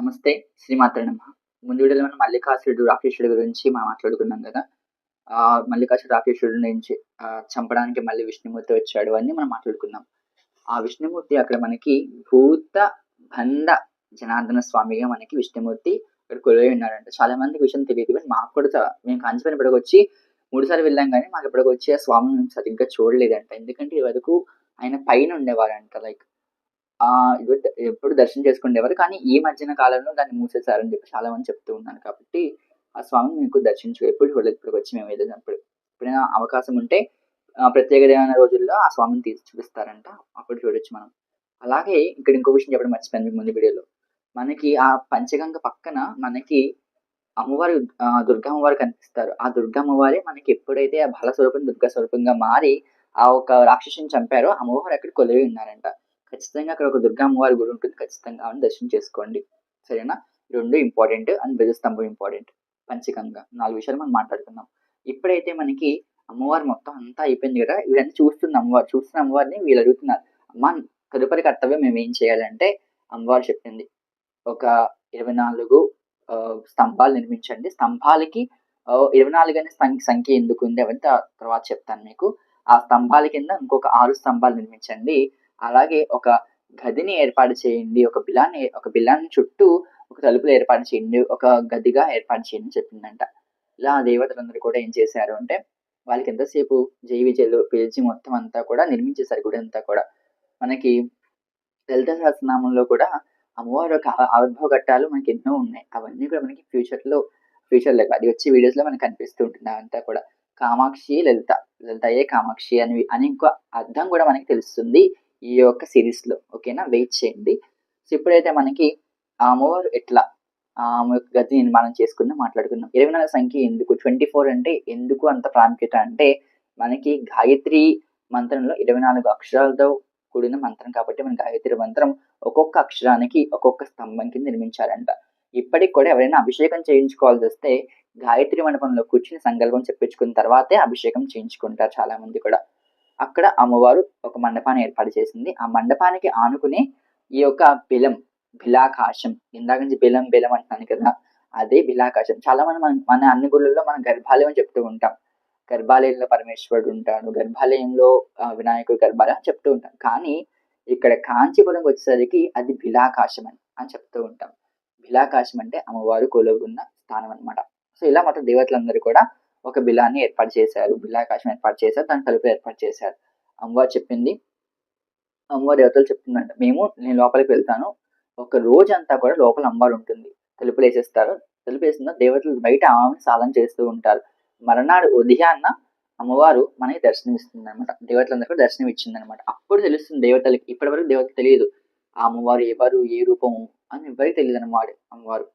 నమస్తే శ్రీమాత్ర నమ. ముందు వీడియోలో మనం మల్లికాసుడు రాక్షసుడి గురించి మనం మాట్లాడుకున్నాం కదా. మల్లికాసుడు మల్లికాసురుడు రాక్షసుడి నుంచి చంపడానికి మళ్ళీ విష్ణుమూర్తి వచ్చాడు అని మనం మాట్లాడుకున్నాం. ఆ విష్ణుమూర్తి అక్కడ మనకి భూత బంధ జనార్దన స్వామిగా మనకి విష్ణుమూర్తి ఇక్కడ కొలువై ఉన్నాడంట. చాలా మందికి విషయం తెలియదు కానీ మాకు కూడా మేము కాంచీపల్లి ఇప్పటికి వచ్చి మూడు సార్లు వెళ్ళాం కానీ మాకు ఇప్పటికి వచ్చి ఆ స్వామిని సరిగ్గా చూడలేదంట. ఎందుకంటే ఇది వరకు ఆయన పైన ఉండేవారంట లైక్ ఆ ఇది ఎప్పుడు దర్శనం చేసుకునేవారు కానీ ఈ మధ్యన కాలంలో దాన్ని మూసేశారని చెప్పి చాలా మంది చెప్తూ ఉన్నారు కాబట్టి ఆ స్వామిని మీకు దర్శించు ఎప్పుడు చూడలేదు. ఇప్పుడు వచ్చి మేము వెళ్ళినప్పుడు ఎప్పుడైనా అవకాశం ఉంటే ప్రత్యేక దేవైన రోజుల్లో ఆ స్వామిని తీసి చూపిస్తారంట. అప్పుడు చూడొచ్చు మనం. అలాగే ఇక్కడ ఇంకో విషయం చెప్పడం మర్చిపోయాను మీకు ముందు వీడియోలో. మనకి ఆ పంచగంగ పక్కన మనకి అమ్మవారి దుర్గా అమ్మవారు కనిపిస్తారు. ఆ దుర్గా అమ్మవారే మనకి ఎప్పుడైతే ఆ బల స్వరూపం దుర్గా స్వరూపంగా మారి ఆ ఒక రాక్షసుని చంపారో అమ్మవారు అక్కడ కొలివి ఉన్నారంట. ఖచ్చితంగా అక్కడ ఒక దుర్గా అమ్మవారి గుడి ఉంటుంది. ఖచ్చితంగా ఆమెను దర్శనం చేసుకోండి. సరేనా? రెండు ఇంపార్టెంట్ అండ్ ధ్వజస్తంభం ఇంపార్టెంట్ పంచకంగా. నాలుగు విషయాలు మనం మాట్లాడుకుందాం. ఇప్పుడైతే మనకి అమ్మవారు మొత్తం అంతా అయిపోయింది కదా? వీళ్ళని చూస్తున్న అమ్మవారు చూస్తున్న అమ్మవారిని వీళ్ళు అడుగుతున్నారు. అమ్మ తదుపరి కర్తవ్యం మేము ఏం చేయాలంటే అమ్మవారు చెప్పింది. ఒక ఇరవై నాలుగు స్తంభాలు నిర్మించండి. స్తంభాలకి ఇరవై నాలుగు అనే సం- సంఖ్య ఎందుకు ఉంది అవన్నీ తర్వాత చెప్తాను మీకు. ఆ స్తంభాల కింద ఇంకొక ఆరు స్తంభాలు నిర్మించండి. అలాగే ఒక గదిని ఏర్పాటు చేయండి ఒక బిలాన్ని ఒక బిలాన్ని చుట్టూ ఒక తలుపులు ఏర్పాటు చేయండి ఒక గదిగా ఏర్పాటు చేయండి చెప్పిందంట. ఇలా దేవతలందరూ కూడా ఏం చేశారు అంటే వాళ్ళకి ఎంతసేపు జై విజయలు పిలిచి మొత్తం అంతా కూడా నిర్మించేశారు గుడి అంతా కూడా. మనకి లలిత సహస్రనామంలో కూడా అమ్మవారి యొక్క ఆవిర్భావ ఘట్టాలు మనకి ఎన్నో ఉన్నాయి. అవన్నీ కూడా మనకి ఫ్యూచర్లో ఫ్యూచర్లో అది వచ్చే వీడియోస్లో మనకి కనిపిస్తూ ఉంటుంది అంతా కూడా. కామాక్షి లలిత లలితయే కామాక్షి అని అని ఇంకో అర్థం కూడా మనకి తెలుస్తుంది. ఈ యొక్క సిరీస్లో ఓకేనా వెయిట్ చేయండి. సో ఇప్పుడైతే మనకి ఆ అమ్మవారు ఎట్లా? ఆ ఆమె యొక్క గతి నిర్మాణం చేసుకుందాం మాట్లాడుకుందాం. ఇరవై నాలుగు సంఖ్య ఎందుకు? ట్వంటీ ఫోర్ అంటే ఎందుకు అంత ప్రాముఖ్యత? అంటే మనకి గాయత్రి మంత్రంలో ఇరవై నాలుగు అక్షరాలతో కూడిన మంత్రం కాబట్టి మన గాయత్రి మంత్రం ఒక్కొక్క అక్షరానికి ఒక్కొక్క స్తంభం కింద నిర్మించారంట. ఇప్పటికి కూడా ఎవరైనా అభిషేకం చేయించుకోవాల్సి వస్తే గాయత్రి మండపంలో కూర్చుని సంకల్పం చెప్పించుకున్న తర్వాతే అభిషేకం చేయించుకుంటారు చాలా మంది కూడా. అక్కడ అమ్మవారు ఒక మండపాన్ని ఏర్పాటు చేసింది. ఆ మండపానికి ఆనుకునే ఈ యొక్క బిలం బిలాకాశం ఇందాక నుంచి బిలం బిలం అంటున్నాను కదా అదే బిలాకాశం. చాలా మంది మన మన అన్ని గుళ్ళల్లో మనం గర్భాలయం అని చెప్తూ ఉంటాం. గర్భాలయంలో పరమేశ్వరుడు ఉంటాడు గర్భాలయంలో వినాయకుడు గర్భాలయం చెప్తూ ఉంటాం. కానీ ఇక్కడ కాంచీపురంకి వచ్చేసరికి అది బిలాకాశం అని అని చెప్తూ ఉంటాం. బిలాకాశం అంటే అమ్మవారు కొలువున్న స్థానం అన్నమాట. సో ఇలా మొత్తం దేవతలందరూ కూడా ఒక బిలాన్ని ఏర్పాటు చేశారు. బిలాకాశం ఏర్పాటు చేశారు. దాని తలుపు ఏర్పాటు చేశారు. అమ్మవారు చెప్పింది. అమ్మవారి దేవతలు చెప్తుందంట మేము నేను లోపలికి వెళ్తాను. ఒక రోజు అంతా కూడా లోపల అమ్మవారు ఉంటుంది. తలుపులు వేసేస్తారు. తలుపు వేసిన దేవతలు బయట ఆమెను సాధన చేస్తూ ఉంటారు. మరణాడు ఉదయాన్న అమ్మవారు మనకి దర్శనం ఇస్తుంది అనమాట దేవతలందరూ దర్శనం ఇచ్చింది అనమాట అప్పుడు తెలుస్తుంది దేవతలకి. ఇప్పటి వరకు దేవతలు తెలియదు. ఆ అమ్మవారు ఎవరు ఏ రూపము అని ఎవరికి తెలియదు అనమాట అమ్మవారు.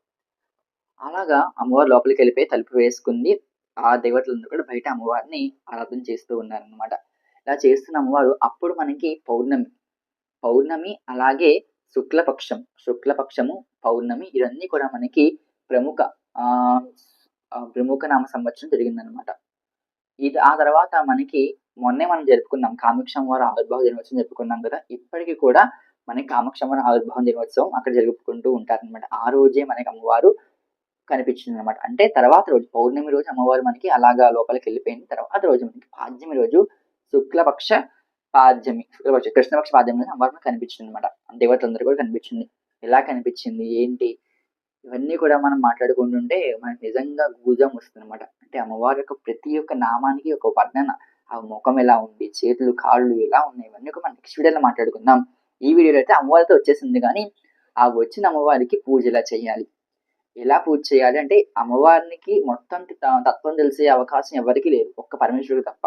అలాగా అమ్మవారు లోపలికి వెళ్ళిపోయి తలుపు వేసుకుంది. ఆ దేవతలందరూ కూడా బయట అమ్మవారిని ఆరాధన చేస్తూ ఉన్నారనమాట ఇలా చేస్తున్న అమ్మవారు అప్పుడు మనకి పౌర్ణమి. పౌర్ణమి అలాగే శుక్లపక్షం. శుక్లపక్షము పౌర్ణమి ఇవన్నీ కూడా మనకి ప్రముఖ ప్రముఖ నామ సంవత్సరం జరిగిందనమాట ఇది ఆ తర్వాత మనకి మొన్నే మనం జరుపుకున్నాం కామాక్షం వారి ఆవిర్భావ దినోత్సవం జరుపుకున్నాం కదా. ఇప్పటికీ కూడా మనకి కామాక్షం వారి ఆవిర్భావం దినోత్సవం అక్కడ జరుపుకుంటూ ఉంటారనమాట ఆ రోజే మనకి అమ్మవారు కనిపించింది అనమాట అంటే తర్వాత రోజు పౌర్ణమి రోజు అమ్మవారు మనకి అలాగా లోపలికి వెళ్ళిపోయింది తర్వాత రోజు మనకి పాద్యమి రోజు శుక్లపక్ష పాద్యమి శుక్లపక్ష కృష్ణపక్ష పాద్యమి రోజు అమ్మవారు మనకి కనిపించింది అనమాట దేవతలందరూ కూడా కనిపించింది. ఎలా కనిపించింది? ఏంటి? ఇవన్నీ కూడా మనం మాట్లాడుకుంటుంటే మనకి నిజంగా గూజం వస్తుంది అనమాట అంటే అమ్మవారి యొక్క ప్రతి ఒక్క నామానికి ఒక వర్ణన ఆ ముఖం ఎలా ఉంది? చేతులు కాళ్ళు ఎలా ఉన్నాయి? ఇవన్నీ కూడా మనం నెక్స్ట్ వీడియోలో మాట్లాడుకుందాం. ఈ వీడియోలో అయితే అమ్మవారితో వచ్చేసింది కానీ ఆ వచ్చిన అమ్మవారికి పూజ ఎలా చేయాలి? ఎలా పూజ చేయాలి? అంటే అమ్మవారికి మొత్తం తత్వం తెలిసే అవకాశం ఎవరికీ లేదు. ఒక్క పరమేశ్వరుడు తప్ప.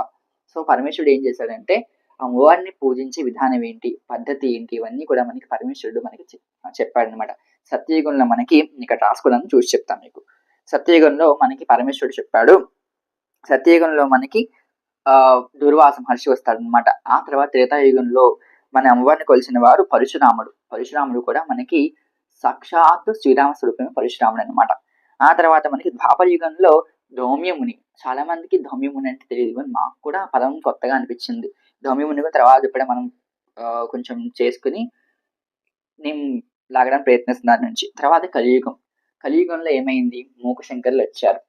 సో పరమేశ్వరుడు ఏం చేశాడంటే అమ్మవారిని పూజించే విధానం ఏంటి? పద్ధతి ఏంటి? ఇవన్నీ కూడా మనకి పరమేశ్వరుడు మనకి చెప్పాడనమాట సత్యయుగంలో మనకి ఇక్కడ రాసుకోవడానికి చూసి చెప్తాను మీకు. సత్యయుగంలో మనకి పరమేశ్వరుడు చెప్పాడు సత్యయుగంలో మనకి ఆ దుర్వాస మహర్షి వస్తాడు అనమాట ఆ తర్వాత త్రేతాయుగంలో మన అమ్మవారిని కొలిసిన వారు పరశురాముడు. పరశురాముడు కూడా మనకి సాక్షాత్తు శ్రీరామ స్వరూపమే పరశురాముడు అనమాట ఆ తర్వాత మనకి ద్వాపర యుగంలో ధౌమ్యముని చాలా మందికి ధౌమ్యముని అంటే తెలియదు కానీ మాకు కూడా పదం కొత్తగా అనిపించింది. ధౌమ్యముని కూడా తర్వాత ఇప్పుడే మనం కొంచెం చేసుకుని నేను లాగడానికి ప్రయత్నిస్తున్నాను నుంచి. తర్వాత కలియుగం. కలియుగంలో ఏమైంది? మూకశంకర్లు వచ్చారు.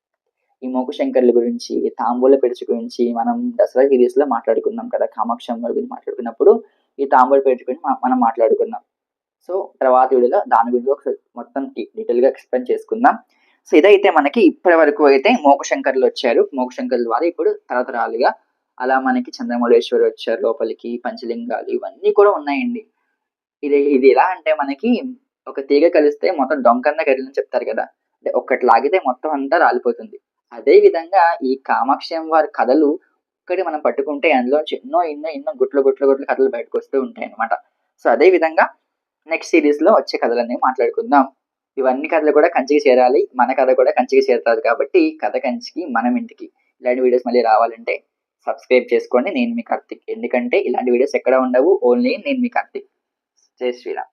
ఈ మూకశంకర్ల గురించి తాంబూల పెరుచు గురించి మనం దసరా సిరీస్లో మాట్లాడుకున్నాం కదా కామాక్షి గురించి మాట్లాడుకున్నప్పుడు ఈ తాంబూల పెరుచు గురించి మనం మాట్లాడుకున్నాం. సో తర్వాత వీడియోలో దాని గురించి ఒకసారి మొత్తం డీటెయిల్గా ఎక్స్ప్లెయిన్ చేసుకుందాం. సో ఇదైతే మనకి ఇప్పటి వరకు అయితే మోకశంకర్లు వచ్చారు. మోకశంకర్ల ద్వారా ఇప్పుడు తరతరాలుగా అలా మనకి చంద్రమౌళేశ్వరి వచ్చారు. లోపలికి పంచలింగాలు ఇవన్నీ కూడా ఉన్నాయండి. ఇది ఇది ఎలా అంటే మనకి ఒక తీగ కలిస్తే మొత్తం డొంకన్న కదిలిని చెప్తారు కదా. అంటే ఒక్కటి లాగితే మొత్తం అంతా రాలిపోతుంది. అదే విధంగా ఈ కామాక్షి వారి కథలు ఒక్కటి మనం పట్టుకుంటే అందులో ఎన్నో ఎన్నో ఎన్నో గుట్లు గుట్లు గుట్లు కథలు బయటకు వస్తూ ఉంటాయి అన్నమాట సో అదే విధంగా నెక్స్ట్ సిరీస్లో వచ్చే కథలన్నీ మాట్లాడుకుందాం. ఇవన్నీ కథలు కూడా కంచికి చేరాలి. మన కథ కూడా కంచికి చేరుతుంది కాబట్టి కథ కంచికి మనం ఇంటికి. ఇలాంటి వీడియోస్ మళ్ళీ రావాలంటే సబ్స్క్రైబ్ చేసుకోండి. నేను మీ కార్తిక్. ఎందుకంటే ఇలాంటి వీడియోస్ ఎక్కడ ఉండవు. ఓన్లీ నేను మీ కార్తిక్. జై శ్రీరామ్.